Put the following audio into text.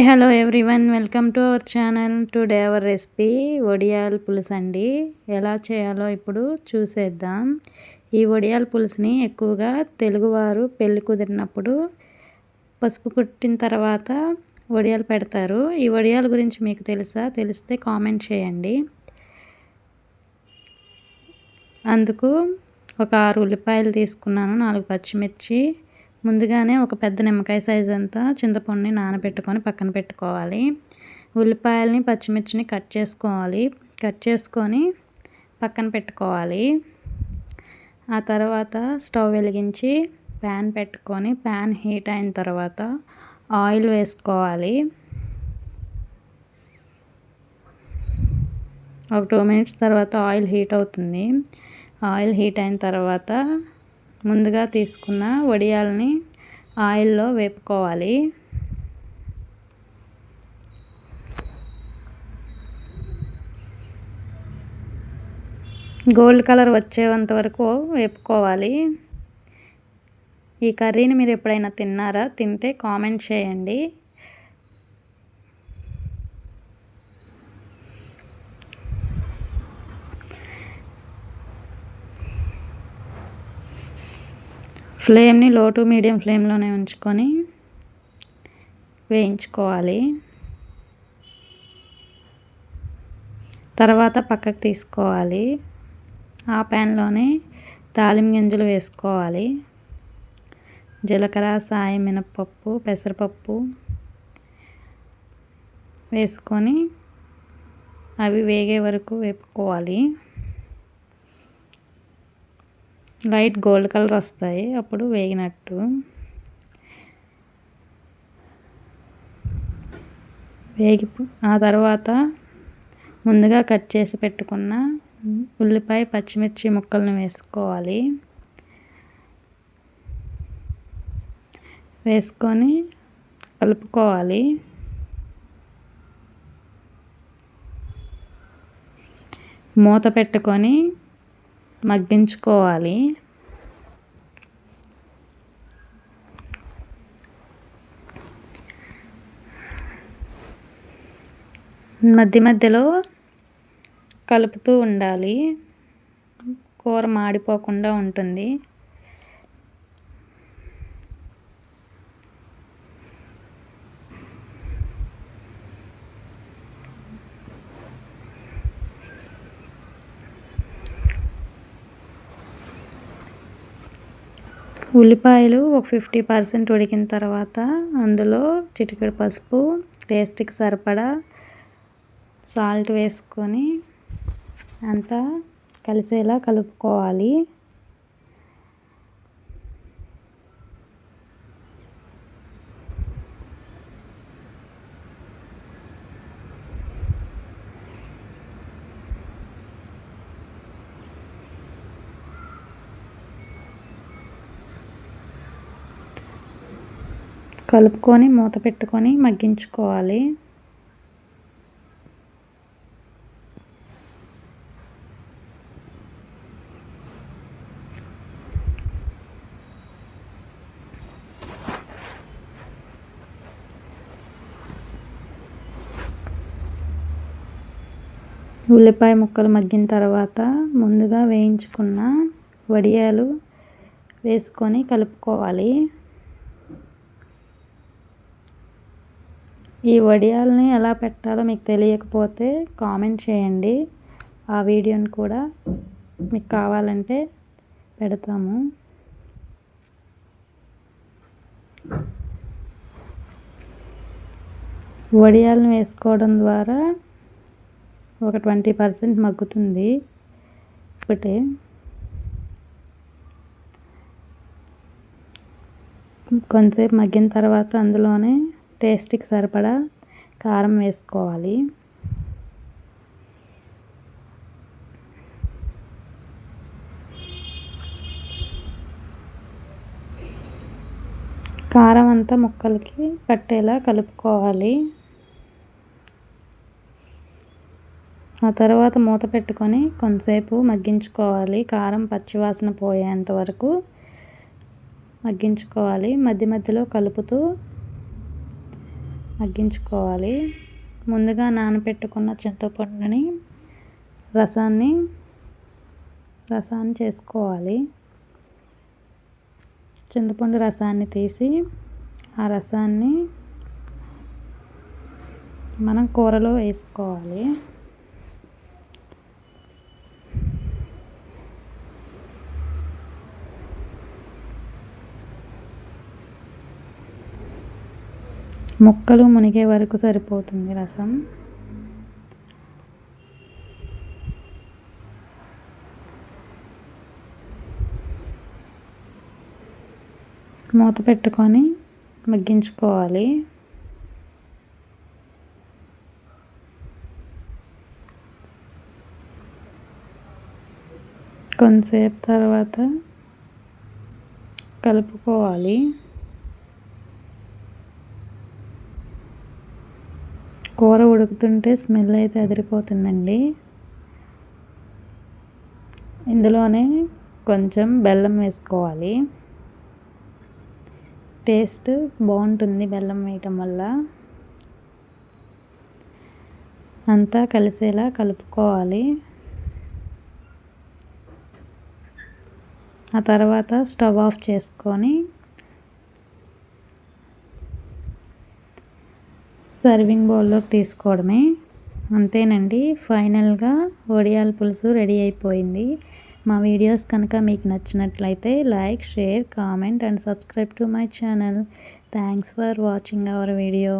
Hi hello everyone. Welcome to our channel. Today our recipe వడియాల పులుసు అండి. ఎలా చేయాలో ఇప్పుడు చూసేద్దాం. ఈ వడియాల పులుసుని ఎక్కువగా తెలుగువారు పెళ్ళి కుదిరినప్పుడు పసుపు కుట్టిన తర్వాత వడియాలు పెడతారు. ఈ వడియాల గురించి మీకు తెలుసా? తెలిస్తే కామెంట్ చేయండి. అందుకు ఒక ఆరు ఉల్లిపాయలు తీసుకున్నాను నాలుగు పచ్చిమిర్చి ముందుగానే ఒక పెద్ద నిమ్మకాయ సైజ్ అంతా చింతపండుని నానబెట్టుకొని పక్కన పెట్టుకోవాలి. ఉల్లిపాయలని పచ్చిమిర్చిని కట్ చేసుకోవాలి. కట్ చేసుకొని పక్కన పెట్టుకోవాలి. ఆ తర్వాత స్టవ్ వెలిగించి ప్యాన్ పెట్టుకొని ప్యాన్ హీట్ అయిన తర్వాత ఆయిల్ వేసుకోవాలి. ఒక టూ మినిట్స్ తర్వాత ఆయిల్ హీట్ అవుతుంది. ఆయిల్ హీట్ అయిన తర్వాత ముందుగా తీసుకున్న వడియాలని ఆయిల్లో వేపుకోవాలి. గోల్డ్ కలర్ వచ్చేంత వరకు వేపుకోవాలి. ఈ కర్రీని మీరు ఎప్పుడైనా తిన్నారా? తింటే కామెంట్ చేయండి. ఫ్లేమ్ని లో టు మీడియం ఫ్లేమ్లోనే ఉంచుకొని వేయించుకోవాలి. తర్వాత పక్కకు తీసుకోవాలి. ఆ ప్యాన్లోనే తాలిం గింజలు వేసుకోవాలి. జీలకర్ర సాయి మినప్పప్పు పెసరపప్పు వేసుకొని అవి వేగే వరకు వేపుకోవాలి. లైట్ గోల్డ్ కలర్ వస్తాయి అప్పుడు వేగినట్టు. వేగి ఆ తర్వాత ముందుగా కట్ చేసి పెట్టుకున్న ఉల్లిపాయ పచ్చిమిర్చి ముక్కలను వేసుకోవాలి. వేసుకొని కలుపుకోవాలి. మూత పెట్టుకొని మగ్గించుకోవాలి. మధ్య మధ్యలో కలుపుతూ ఉండాలి. కూర మాడిపోకుండా ఉంటుంది. ఉల్లిపాయలు ఒక ఫిఫ్టీ పర్సెంట్ ఉడికిన తర్వాత అందులో చిటికెడు పసుపు టేస్ట్కి సరిపడా సాల్ట్ వేసుకొని అంతా కలిసేలా కలుపుకోవాలి. కలుపుకొని మూత పెట్టుకొని మగ్గించుకోవాలి. ఉల్లిపాయ ముక్కలు మగ్గిన తర్వాత ముందుగా వేయించుకున్న వడియాలు వేసుకొని కలుపుకోవాలి. ఈ వడియాలని ఎలా పెట్టాలో మీకు తెలియకపోతే కామెంట్ చేయండి. ఆ వీడియోని కూడా మీకు కావాలంటే పెడతాము. వడియాలను వేసుకోవడం ద్వారా ఒక ట్వంటీ పర్సెంట్ మగ్గుతుంది. ఒకటే. కొంతసేపు మగ్గిన తర్వాత అందులోనే టేస్ట్కి సరిపడా కారం వేసుకోవాలి. కారం అంతా ముక్కలకి పట్టేలా కలుపుకోవాలి. ఆ తర్వాత మూత పెట్టుకొని కొంతసేపు మగ్గించుకోవాలి. కారం పచ్చివాసన పోయేంత వరకు మగ్గించుకోవాలి. మధ్య మధ్యలో కలుపుతూ మగ్గించుకోవాలి ముందుగా నానబెట్టుకున్న చింతపండుని రసాన్ని రసాన్ని చేసుకోవాలి. చింతపండు రసాన్ని తీసి ఆ రసాన్ని మనం కూరలో వేసుకోవాలి. ముక్కలు మునిగే వరకు సరిపోతుంది రసం. మూత పెట్టుకొని మగ్గించుకోవాలి. కొంతసేపు తర్వాత కలుపుకోవాలి. కూర ఉడుకుతుంటే స్మెల్ అయితే అదిరిపోతుందండి. ఇందులోనే కొంచెం బెల్లం వేసుకోవాలి. టేస్ట్ బాగుంటుంది బెల్లం వేయటం వల్ల. అంతా కలిసేలా కలుపుకోవాలి. ఆ తర్వాత స్టవ్ ఆఫ్ చేసుకొని సర్వింగ్ బౌల్లోకి తీసుకోవడమే. అంతేనండి ఫైనల్గా వడియాల పులుసు రెడీ అయిపోయింది. మా వీడియోస్ కనుక మీకు నచ్చినట్లయితే like share comment and subscribe to my channel. Thanks for watching our video.